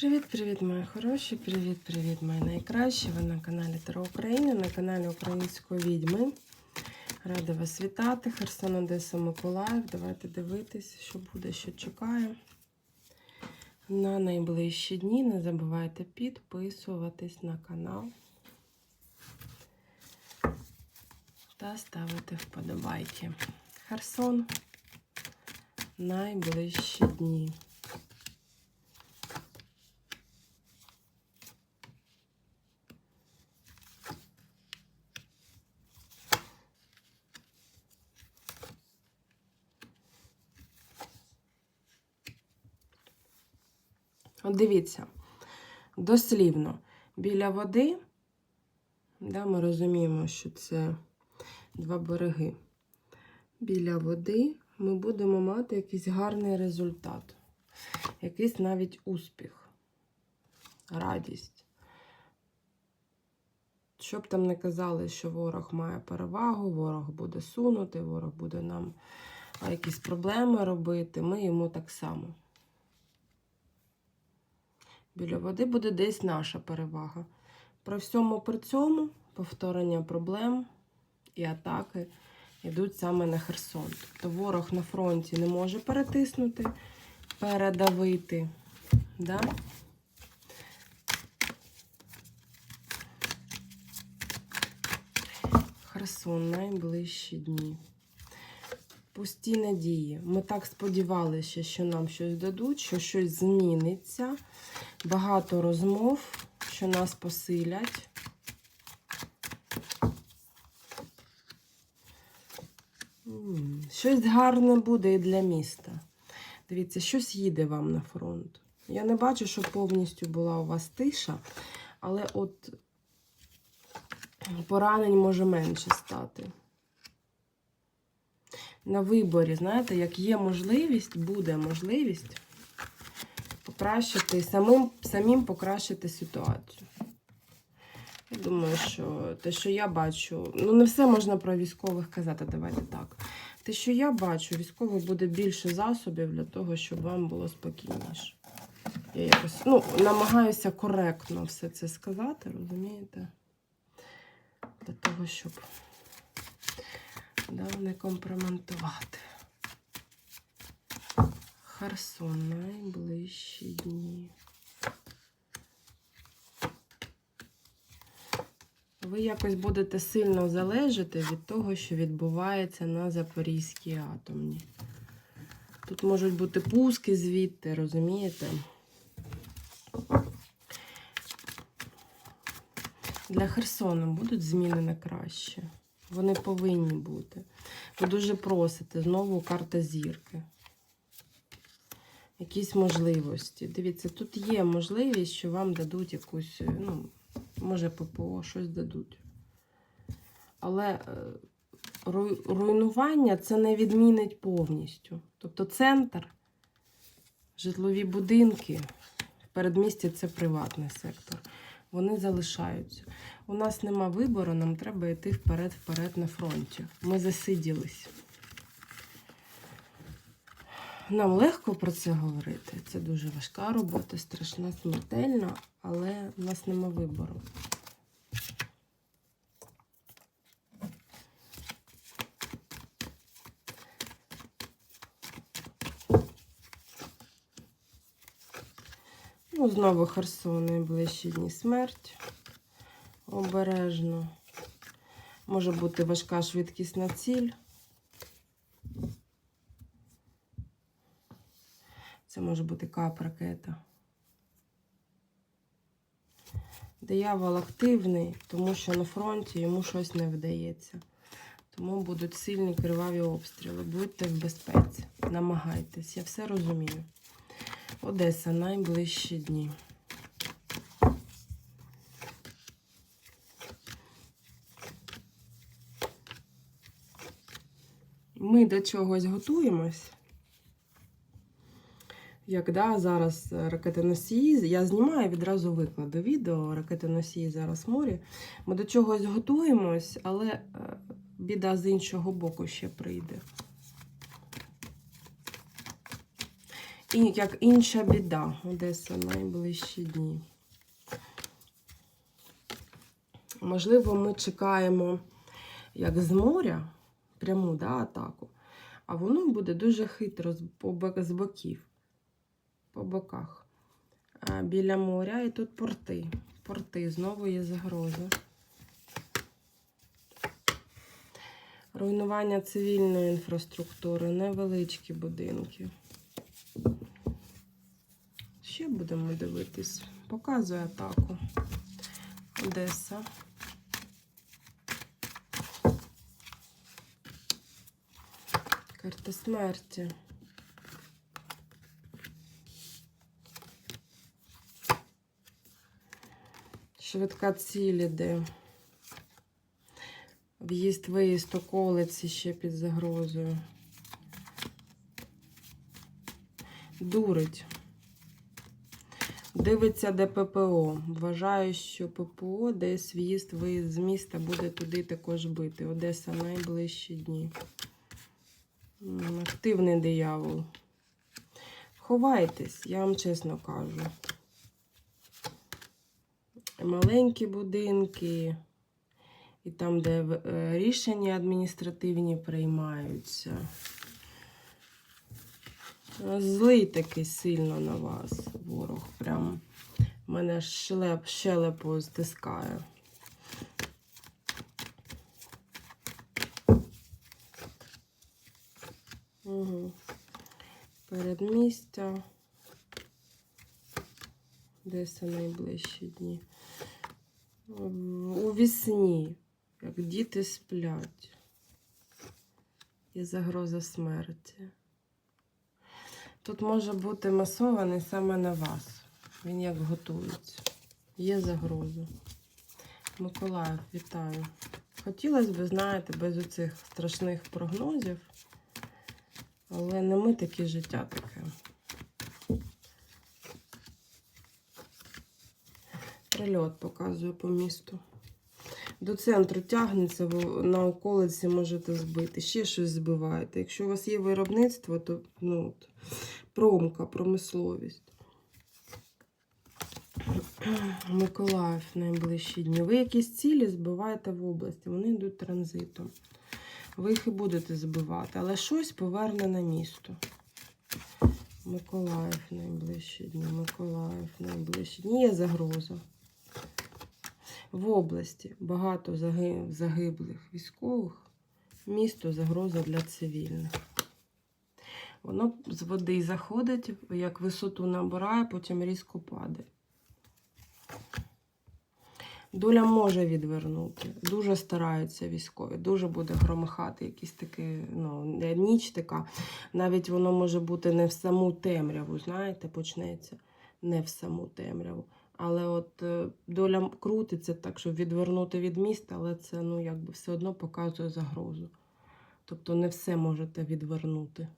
Привіт-привіт, мої хороші! Привіт-привіт, мої найкращі! Ви на каналі Таро України, на каналі Української відьми. Рада вас вітати. Херсон Одеса Миколаїв. Давайте дивитись, що буде, що чекає. На найближчі дні не забувайте підписуватись на канал та ставити вподобайки. Херсон. Найближчі дні. Дивіться, дослівно, біля води, да, ми розуміємо, що це два береги. Біля води ми будемо мати якийсь гарний результат, якийсь навіть успіх, радість. Щоб там не казали, що ворог має перевагу, ворог буде сунути, ворог буде нам якісь проблеми робити, ми йому так само. Біля води буде десь наша перевага. При всьому при цьому повторення проблем і атаки йдуть саме на Херсон. Тобто ворог на фронті не може перетиснути, передавити. Да? Херсон найближчі дні. Пусті надії. Ми так сподівалися, що нам щось дадуть, що щось зміниться. Багато розмов, що нас посилять. Щось гарне буде і для міста. Дивіться, щось їде вам на фронт. Я не бачу, що повністю була у вас тиша, але от поранень може менше стати. На виборі, знаєте, як є можливість, буде можливість покращити, самим, самим покращити ситуацію. Я думаю, що те, що я бачу, ну не все можна про військових казати, давайте так. Те, що я бачу, військових буде більше засобів для того, щоб вам було спокійніше. Я якось ну, намагаюся коректно все це сказати, розумієте? Для того, щоб да, не компроментувати. Херсон найближчі дні. Ви якось будете сильно залежати від того, що відбувається на Запорізькій атомній. Тут можуть бути пуски звідти, розумієте? Для Херсону будуть зміни на краще. Вони повинні бути. Ви дуже просите знову карта зірки. Якісь можливості. Дивіться, тут є можливість, що вам дадуть якусь, ну, може, ППО, щось дадуть. Але е, руйнування це не відмінить повністю. Тобто центр, житлові будинки, передмістя це приватний сектор. Вони залишаються. У нас нема вибору, нам треба йти вперед-вперед на фронті. Ми засиділись. Нам легко про це говорити. Це дуже важка робота, страшна, смертельна, але в нас нема вибору. Ну, знову Херсон найближчі дні смерть. Обережно. Може бути важка швидкісна ціль. Це може бути кап-ракета. Диявол активний, тому що на фронті йому щось не вдається. Тому будуть сильні криваві обстріли. Будьте в безпеці, намагайтесь, я все розумію. Одеса найближчі дні. Ми до чогось готуємось. Як да, зараз ракетоносії, я знімаю відразу викладу відео ракетоносії зараз в морі. Ми до чогось готуємось, але е, біда з іншого боку ще прийде. І, як інша біда. Одеса найближчі дні. Можливо, ми чекаємо як з моря пряму да, атаку, а воно буде дуже хитро з боків, по боках. Біля моря і тут порти. Порти знову є загроза. Руйнування цивільної інфраструктури, невеличкі будинки. Ще будемо дивитись. Показує атаку. Одеса. Карта смерті. Швидка ціль іде. В'їзд, виїзд околиці ще під загрозою. Дурить. Дивиться, де ППО. Вважаю, що ППО десь в'їзд, виїзд з міста буде туди також бити. Одеса найближчі дні. Активний диявол. Ховайтесь, я вам чесно кажу. Маленькі будинки, і там, де е, рішення адміністративні приймаються. Злий такий сильно на вас, ворог. Прям мене щелеп, щелепо стискає. Угу. Передмістя. Десь найближчі дні. У вісні, як діти сплять. Є загроза смерті. Тут може бути масований саме на вас. Він як готується. Є загроза. Миколаїв, вітаю. Хотілося б, знаєте, без оцих страшних прогнозів. Але не ми такі життя таке. Прильот показує по місту. До центру тягнеться, на околиці можете збити. Ще щось збиваєте. Якщо у вас є виробництво, то ну, от, промка, промисловість. Миколаїв найближчі дні. Ви якісь цілі збиваєте в області, вони йдуть транзитом. Ви їх і будете збивати, але щось поверне на місто. Миколаїв найближчі дні, Миколаїв найближчі дні. Є загроза. В області багато загиблих військових. Місто загроза для цивільних. Воно з води заходить, як висоту набирає, потім різко падає. Доля може відвернути. Дуже стараються військові, дуже буде громихати якісь такі, ну, ніч така. Навіть воно може бути не в саму темряву, знаєте, почнеться не в саму темряву. Але от е, доля крутиться так, щоб відвернути від міста, але це ну, якби все одно показує загрозу. Тобто не все можете відвернути.